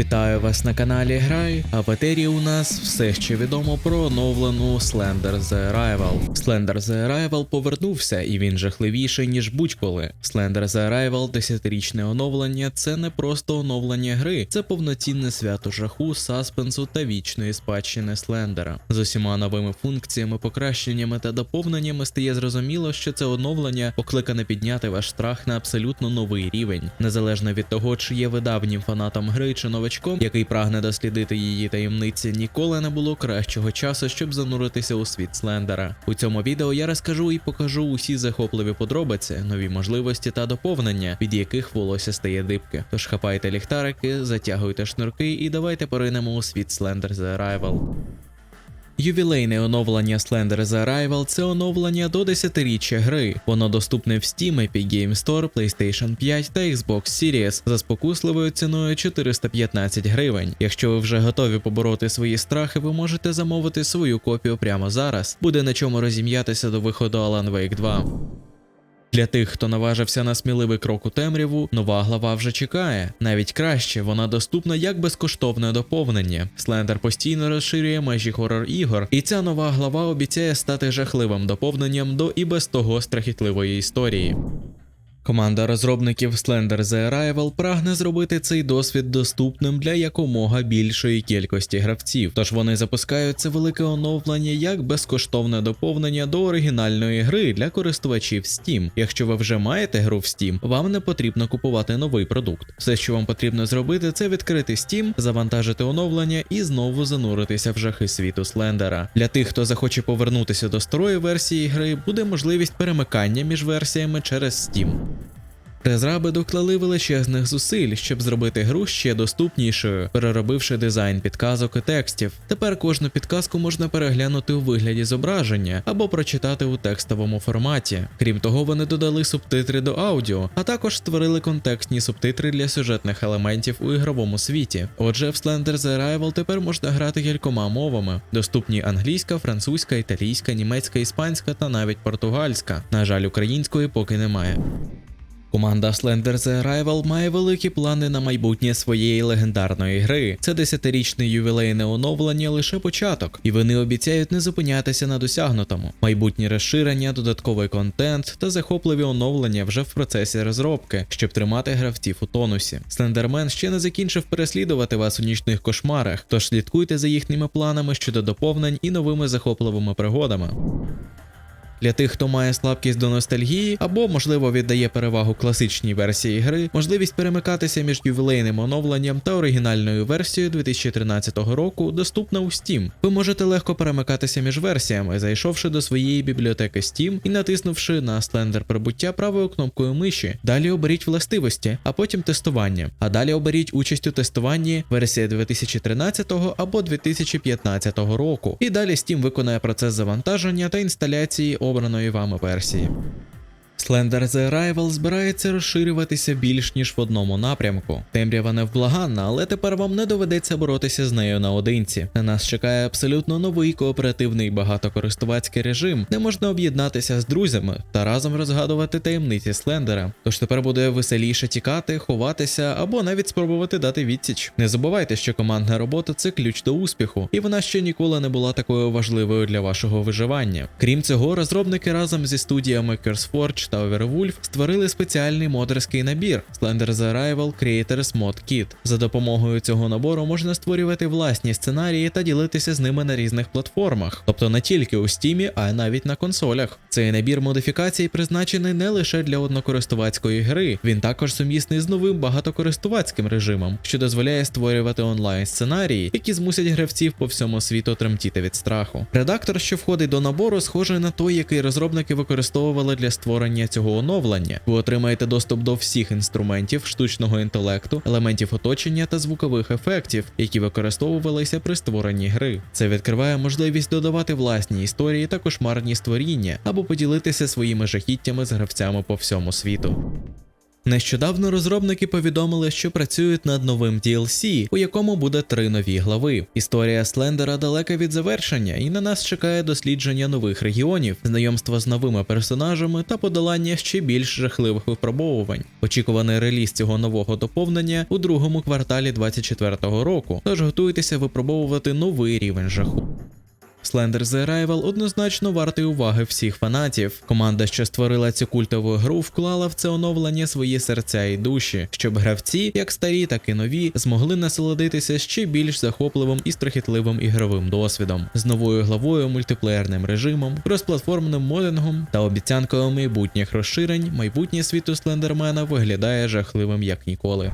Вітаю вас на каналі Грай, а в етері у нас все ще відомо про оновлену Slender The Arrival. Slender The Arrival повернувся, і він жахливіший, ніж будь-коли. Slender The Arrival 10-річне оновлення це не просто оновлення гри, це повноцінне свято жаху, саспенсу та вічної спадщини Слендера. З усіма новими функціями, покращеннями та доповненнями стає зрозуміло, що це оновлення покликане підняти ваш страх на абсолютно новий рівень, незалежно від того, чи є ви давнім фанатом гри чи новачком, який прагне дослідити її таємниці, ніколи не було кращого часу, щоб зануритися у світ Слендера. У цьому відео я розкажу і покажу усі захопливі подробиці, нові можливості та доповнення, від яких волосся стає дибки. Тож хапайте ліхтарики, затягуйте шнурки і давайте поринемо у світ Slender The Arrival. Ювілейне оновлення Slender The Arrival – це оновлення до 10-річчя гри. Воно доступне в Steam, Epic Game Store, PlayStation 5 та Xbox Series за спокусливою ціною 415 гривень. Якщо ви вже готові побороти свої страхи, ви можете замовити свою копію прямо зараз. Буде на чому розім'ятися до виходу Alan Wake 2. Для тих, хто наважився на сміливий крок у темряву, нова глава вже чекає. Навіть краще, вона доступна як безкоштовне доповнення. Слендер постійно розширює межі хорор ігор, і ця нова глава обіцяє стати жахливим доповненням до і без того страхітливої історії. Команда розробників Slender The Arrival прагне зробити цей досвід доступним для якомога більшої кількості гравців. Тож вони запускають це велике оновлення як безкоштовне доповнення до оригінальної гри для користувачів Steam. Якщо ви вже маєте гру в Steam, вам не потрібно купувати новий продукт. Все, що вам потрібно зробити, це відкрити Steam, завантажити оновлення і знову зануритися в жахи світу Слендера. Для тих, хто захоче повернутися до старої версії гри, буде можливість перемикання між версіями через Steam. Розраби доклали величезних зусиль, щоб зробити гру ще доступнішою, переробивши дизайн підказок і текстів. Тепер кожну підказку можна переглянути у вигляді зображення або прочитати у текстовому форматі. Крім того, вони додали субтитри до аудіо, а також створили контекстні субтитри для сюжетних елементів у ігровому світі. Отже, в Slender The Arrival тепер можна грати кількома мовами: доступні англійська, французька, італійська, німецька, іспанська та навіть португальська. На жаль, української поки немає. Команда Slender The Arrival має великі плани на майбутнє своєї легендарної гри. Це десятирічне ювілейне оновлення лише початок, і вони обіцяють не зупинятися на досягнутому. Майбутні розширення, додатковий контент та захопливі оновлення вже в процесі розробки, щоб тримати гравців у тонусі. Слендермен ще не закінчив переслідувати вас у нічних кошмарах, тож слідкуйте за їхніми планами щодо доповнень і новими захопливими пригодами. Для тих, хто має слабкість до ностальгії або, можливо, віддає перевагу класичній версії гри, можливість перемикатися між ювілейним оновленням та оригінальною версією 2013 року доступна у Steam. Ви можете легко перемикатися між версіями, зайшовши до своєї бібліотеки Steam і натиснувши на слендер прибуття правою кнопкою миші. Далі оберіть властивості, а потім тестування. А далі оберіть участь у тестуванні версія 2013 або 2015 року. І далі Steam виконає процес завантаження та інсталяції обраної вами версії. Slender The Arrival збирається розширюватися більш ніж в одному напрямку. Темрява невблаганна, але тепер вам не доведеться боротися з нею наодинці. На нас чекає абсолютно новий кооперативний багатокористувацький режим, де можна об'єднатися з друзями та разом розгадувати таємниці Слендера. Тож тепер буде веселіше тікати, ховатися або навіть спробувати дати відсіч. Не забувайте, що командна робота це ключ до успіху, і вона ще ніколи не була такою важливою для вашого виживання. Крім цього, розробники разом зі студіями CurseForge та Overwolf створили спеціальний модерський набір Slender The Arrival Creators Mod Kit. За допомогою цього набору можна створювати власні сценарії та ділитися з ними на різних платформах, тобто не тільки у Steam, а й навіть на консолях. Цей набір модифікацій призначений не лише для однокористувацької гри, він також сумісний з новим багатокористувацьким режимом, що дозволяє створювати онлайн сценарії, які змусять гравців по всьому світу тремтіти від страху. Редактор, що входить до набору, схожий на той, який розробники використовували для створення цього оновлення. Ви отримаєте доступ до всіх інструментів штучного інтелекту, елементів оточення та звукових ефектів, які використовувалися при створенні гри. Це відкриває можливість додавати власні історії та кошмарні створіння або поділитися своїми жахіттями з гравцями по всьому світу. Нещодавно розробники повідомили, що працюють над новим DLC, у якому буде три нові глави. Історія Слендера далека від завершення, і на нас чекає дослідження нових регіонів, знайомство з новими персонажами та подолання ще більш жахливих випробовувань. Очікуваний реліз цього нового доповнення у другому кварталі 2024 року. Тож готуйтеся випробовувати новий рівень жаху. Slender The Arrival однозначно вартий уваги всіх фанатів. Команда, що створила цю культову гру, вклала в це оновлення свої серця і душі, щоб гравці, як старі, так і нові, змогли насолодитися ще більш захопливим і страхітливим ігровим досвідом, з новою главою, мультиплеєрним режимом, кросплатформним модингом та обіцянкою майбутніх розширень. Майбутнє світу Слендермена виглядає жахливим як ніколи.